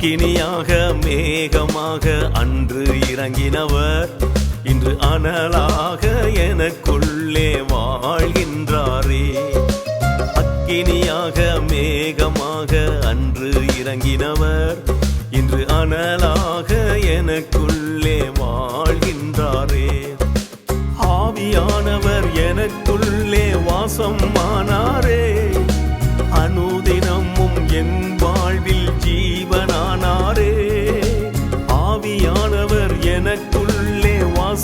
அக்கினியாக மேகமாக அன்று இறங்கினவர். இன்று அனலாக எனக்குள்ளே வாழ்கின்றாரே. அக்கினியாக மேகமாக அன்று இறங்கினவர். இன்று அனலாக எனக்குள்ளே வாழ்கின்றாரே. ஆவியானவர் எனக்குள்ளே வாசம் ஆனாரே.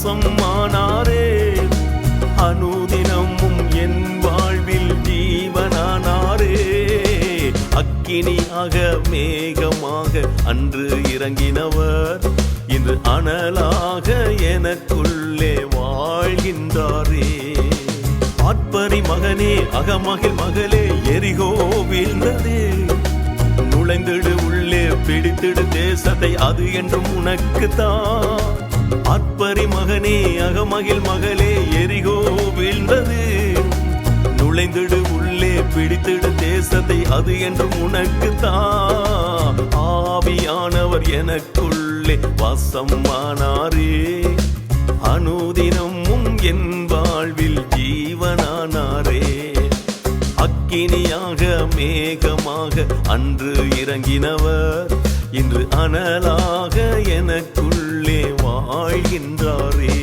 வாசம் ஆனாரே அனுதினமும் என் வாழ்வில் ஜீவனானாரே. அக்கினியாக மேகமாக அன்று இறங்கினவர். இன்று அனலாக எனக்குள்ளே வாழ்கின்றாரே. ஆட்பரி மகனே அகமகில் மகளே எரிகோ வீழ்ந்ததே. நுழைந்திடு உள்ளே பிடித்திடு தேசத்தை அது என்றும் உனக்கு தான் ஆட்பரி மகனே அகமகில் மகளே எரிகோ வீழ்ந்தது. நுழைந்திடு உள்ளே பிடித்திடு தேசத்தை அது என்றும் உனக்கு தான் ஆவியானவர் எனக்குள்ளே வாசமானாரே அனுதினமும் என் வாழ்வில் ஜீவனானாரே. அக்கினியாக மேகமாக அன்று இறங்கினவர். இன்று அனலாக எனக்குள்ளே வாழ்கின்றாரே.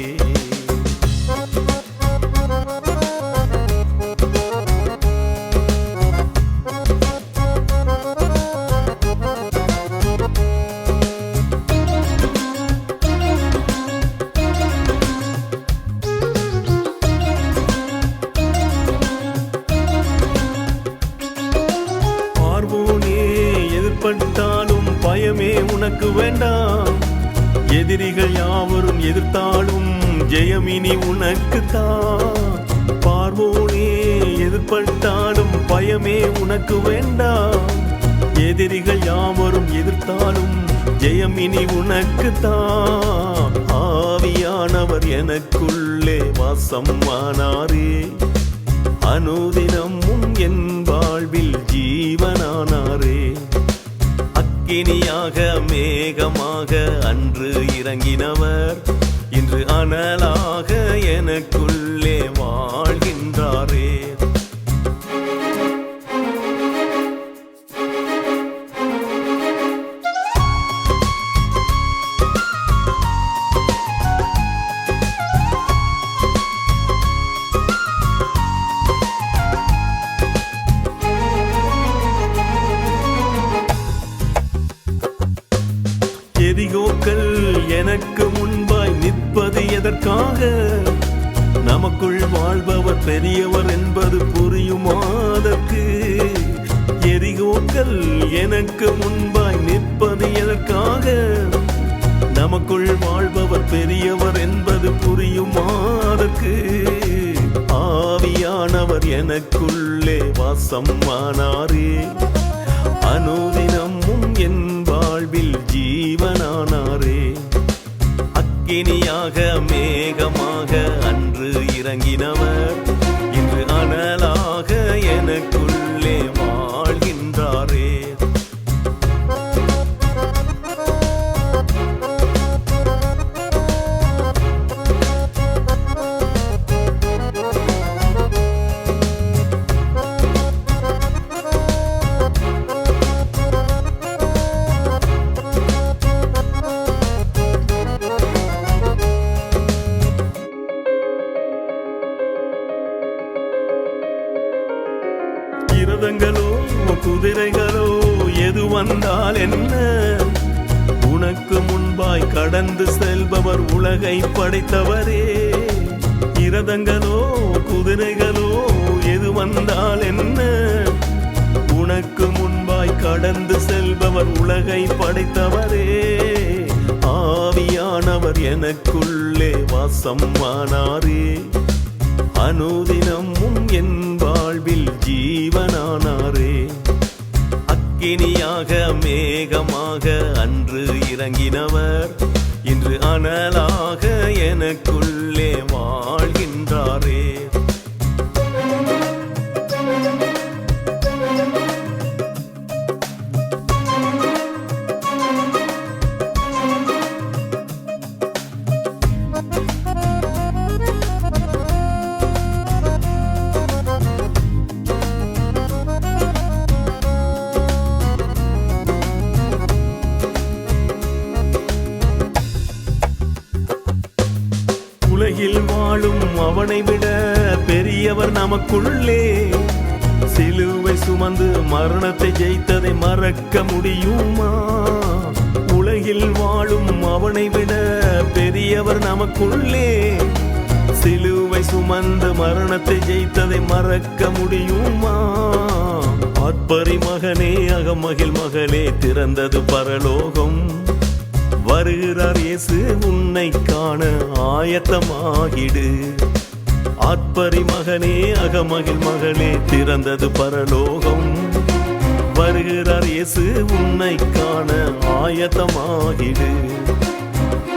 பார்வோனே பயமே உனக்கு வேண்டாம். எதிர்த்தாலும் ஜெயமினி உனக்கு தான் பார்வோனே எதிர்பட்டாலும் பயமே உனக்கு வேண்டாம். எதிரிகள் யாவரும் எதிர்த்தாலும் ஜெயமினி உனக்கு தான் ஆவியானவர் எனக்குள்ளே வாசம் ஆனாரே அனுதினமும் என் வாழ்வில் ஜீவனானாரே. அக்கினியாக மேகமாக அன்று இறங்கினவர். இன்று அனலாக எனக்குள்ளே வாழ்கின்றாரே. நிற்பது நமக்குள் வாழ்பவர் பெரியவர் என்பது புரியுமாதற்கு எரிகோக்கள் எனக்கு முன்பாய் நிற்பது எதற்காக? நமக்குள் வாழ்பவர் பெரியவர் என்பது புரியுமாதற்கு ஆவியானவர் எனக்குள்ளே வாசம் ஆனாரே. அனுதினமும் மேகமாக அன்று இறங்கினவர். குதிரைகளோ எது வந்தால் என்ன? உனக்கு முன்பாய் கடந்து செல்பவர் உலகை படைத்தவரே. இரதங்களோ குதிரைகளோ எது வந்தால் என்ன? உனக்கு முன்பாய் கடந்து செல்பவர் உலகை படைத்தவரே. ஆவியானவர் எனக்குள்ளே வாசம் ஆனாரே அனுதினமும் எனக்குள்ளே அவனை விட பெரியவர் நமக்குள்ளே. சிலுவை சுமந்து மரணத்தை ஜெயித்ததை மறக்க முடியுமா? உலகில் வாழும் அவனை விட பெரியவர் நமக்குள்ளே. சிலுவை சுமந்து மரணத்தை ஜெயித்ததை மறக்க முடியுமா? ஆத்பரி மகனே அகமகில் மகளே திறந்தது பரலோகம். வருகிறார் இயேசு உன்னை காண ஆயத்தமாகிடு. ஆத்பரி மகனே அகமகில் மகளே திறந்தது பரலோகம். வருகிறார் இயேசு உன்னை காண ஆயத்தமாகிடு.